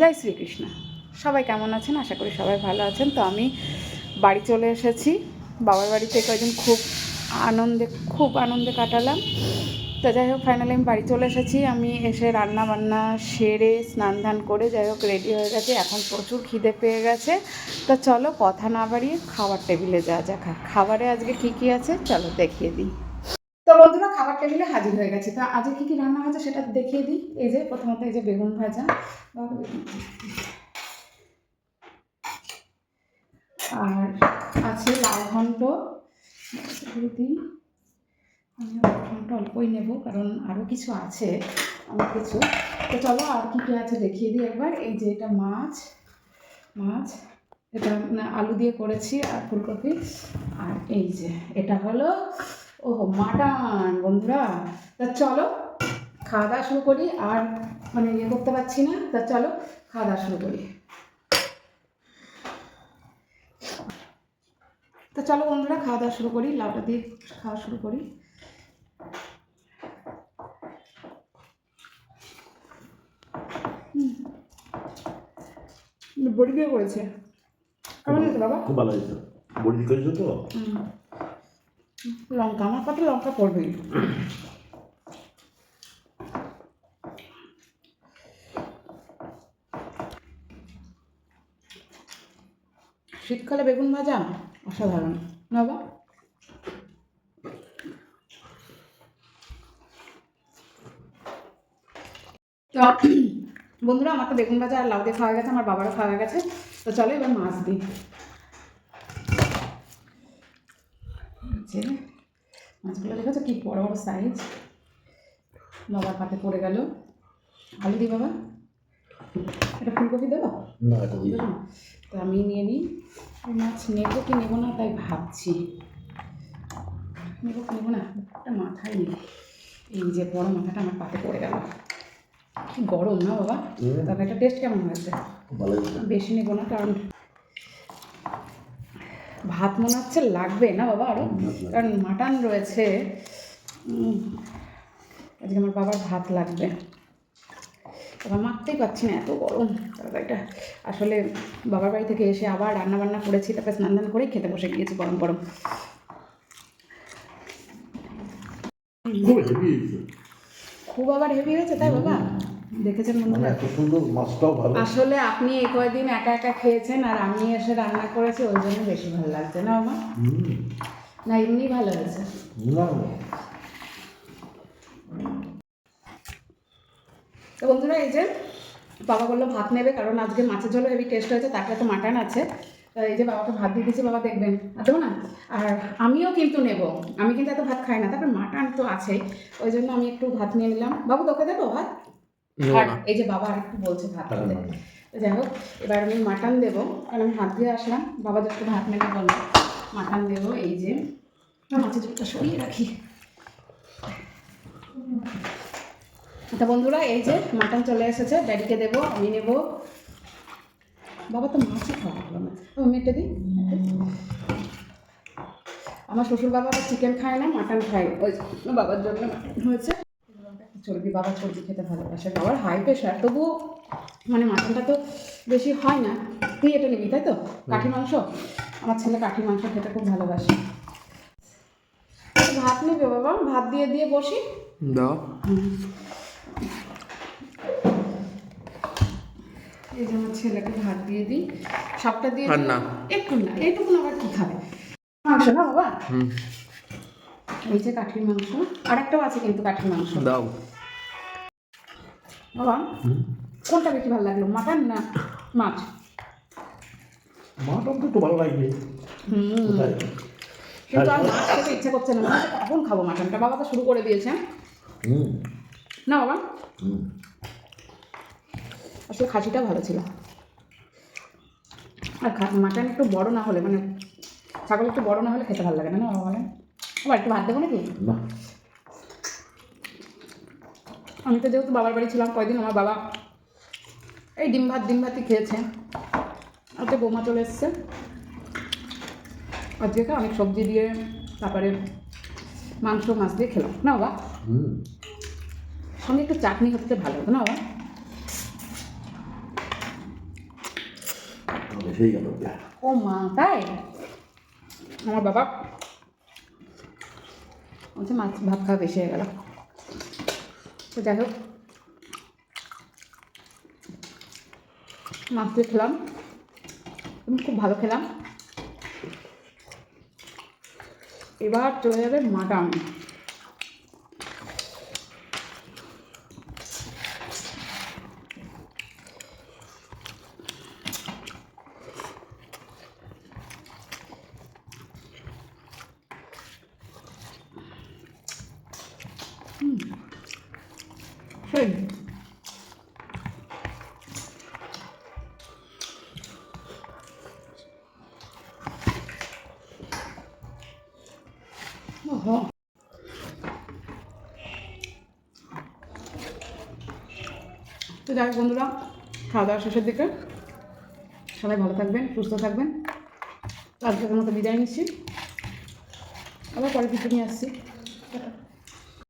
জয় শ্রীকৃষ্ণ। সবাই কেমন আছেন? আশা করি সবাই ভালো আছেন। তো আমি বাড়ি চলে এসেছি। বাবার বাড়িতে কয়েকদিন খুব আনন্দে খুব আনন্দে কাটালাম। তো যাই হোক ফাইনালি আমি বাড়ি চলে এসেছি। আমি এসে রান্না বান্না সেরে স্নান ধান করে যাই হোক রেডি হয়ে গেছে। এখন প্রচুর খিদে পেয়ে গেছে। তো চলো কথা না বাড়িয়ে খাবার টেবিলে যা যা খা খাবারে আজকে কী কী আছে? চলো দেখিয়ে দিই। তো বন্ধুরা, খাবার টেবিলে হাজির হয়ে গেছে। তো আজকে কী কী রান্না হয়েছে সেটা দেখিয়ে দিই। এই যে, প্রথমত এই যে বেগুন ভাজা, আর আছে লাউ ঘন্ট। দিই। আমি অল্পই নেব, কারণ আরও কিছু আছে, অনেক কিছু। তো চলো আর কী কী আছে দেখিয়ে দিই একবার। এই যে এটা মাছ মাছ, এটা আলু দিয়ে করেছি আর ফুলকপি। আর এই যে, এটা হলো ও মাটান বন্ধুরা। তা চলো খাওয়া দাওয়া শুরু করি। আর মানে ইয়ে করতে পারছি না তা চলো খাওয়া দাওয়া শুরু করি। তা চলো বন্ধুরা খাওয়া দাওয়া শুরু করি লাউটা দিয়ে খাওয়া শুরু করি। বড়ি দিয়ে করেছে? কেমন হয়েছে বাবা? খুব ভালো হয়েছে। বড়ি দিয়ে করেছ তো? হুম। লঙ্কা, আমার কত লঙ্কা পড়বেই। শীতকালে বেগুন ভাজা অসাধারণ। না বাবা তো, বন্ধুরা, আমার তো বেগুন ভাজা আর লাউ দিয়ে খাওয়া গেছে, আমার বাবারও খাওয়া গেছে। তো চলো এবার মাছ দিই। যে মাছগুলো দেখেছ কি বড় বড় সাইজ বাবার পাতে পড়ে গেল। আলু দিই বাবা। এটা ফুলকপি দেবো? না? তো আমি নিয়ে নিই। মাছ নেব কি নেব না তাই ভাবছি। নেব কি নেব না? একটা মাথায় নেই। এই যে বড় মাথাটা আমার পাতে পড়ে গেল। কি গরম না বাবা। তবে এটা টেস্ট কেমন হয়েছে। বেশি নেব না কারণ ভাত মনে হচ্ছে লাগবে না বাবা আরও কারণ মাটন রয়েছে। আজকে আমার বাবার ভাত লাগবে। এবার মাখতেই পারছি না এত গরম। তরকারিটা আসলে বাবার বাড়ি থেকে এসে আবার রান্না বান্না করেছি তারপরে স্নান দান করেই খেতে বসে গিয়েছি গরম গরম। খুব আবার হেভি হয়েছে তাই বাবা? দেখেছেন বন্ধুরা? এত সুন্দর মাছটাও ভালো। আসলে আপনি এই কয়দিন একা একা খেয়েছেন আর আমি এসে রান্না করেছি ওই জন্য বেশি ভালো লাগছে না হুম। না এমনি ভালো হয়েছে। তো বন্ধুরা এই যে বাবা বলল ভাত নেবে কারণ আজকে মাছের ঝোলও হেভি টেস্ট হয়েছে তারপরে তো মাটন আছে। এই যে বাবাকে ভাত দিয়ে দিয়েছি বাবা দেখবেন দেবো না? আর আমিও কিন্তু নেব। আমি কিন্তু এত ভাত খাই না তারপরে মাটন তো আছেই। ওই জন্য আমি একটু ভাত নিয়ে নিলাম। বাবু তোকে দেবো ভাত? এই যে বাবা আরেকটু বলছে ভাত খেতে। তো যাই হোক এবার আমি মাটন দেবো। কারণ আমি ভাত দিয়ে আসলাম বাবা যখন ভাত নেবে বলল। মাটন দেবো এই যে। মাছের ঝোলটা সরিয়ে রাখি। তা বন্ধুরা এই যে মাটন চলে এসেছে ড্যাডিকে দেবো আমি নেব। বাবা তো মাছই খাওয়া হলো না। ও মেটে দিই? আমার শ্বশুর বাবা চিকেন খায় না মাটন খায়। ওই জন্য বাবার জন্য হয়েছে। চর্বি বাবা চর্বি খেতে ভালোবাসে বাবার হাই প্রেশার তবুও মানে মাটনটা তো বেশি হয় না। তুই এটা নিবি তাই তো? কাঠি মাংস? আমার ছেলে কাঠি মাংস খেতে খুব ভালোবাসে। ভাত নেবে বাবা? ভাত দিয়ে দিয়ে বসি। দাও। এই যে আমার ছেলেকে ভাত দিয়ে দিই। সবটা দিয়ে দিই। না। একটু না এইটুকু আবার কি খাবে? মাংস না বাবা? এই যে কাঠির মাংস আর একটাও আছে কিন্তু কাঠির মাংস। দাও। বাবা কোনটা বেশি ভালো লাগল মাটন না মাছ? মাটন তো একটু ভালো লাগবে। কিন্তু আর মাছ খেতে ইচ্ছা করছে না কখন খাব মাটনটা বাবা তো শুরু করে দিয়েছে না বাবা? আসলে খাসিটা ভালো ছিল। আর মাটন একটু বড় না হলে মানে ছাগল একটু বড় না হলে খেতে ভালো লাগে না না বাবা বলেন? আবার একটু ভাত দেবো নাকি? আমি তো যেহেতু বাবার বাড়ি ছিলাম কয়দিন আমার বাবা এই ডিম ভাত ডিম ভাতই খেয়েছে। আজকে বৌমা চলে এসছে। আজকে অনেক সবজি দিয়ে তারপরে মাংস মাছ দিয়ে খেলাম। না বাবা? সঙ্গে একটু চাটনি হতে ভালো হতো না বাবা? ও মা তাই? আমার বাবা বলছে মাছ ভাত খাওয়া বেশি হয়ে গেল। তো যাই হোক। মাছ দিয়ে খেলাম। খুব ভালো খেলাম। এবার চলে যাবে মাটন। সেই তো যাই বন্ধুরা, খাওয়া দাওয়া শেষের দিকে। সবাই ভালো থাকবেন, সুস্থ থাকবেন। আজকের মতো বিদায় নিচ্ছি। আবার পরে কিছু নিয়ে আসছি।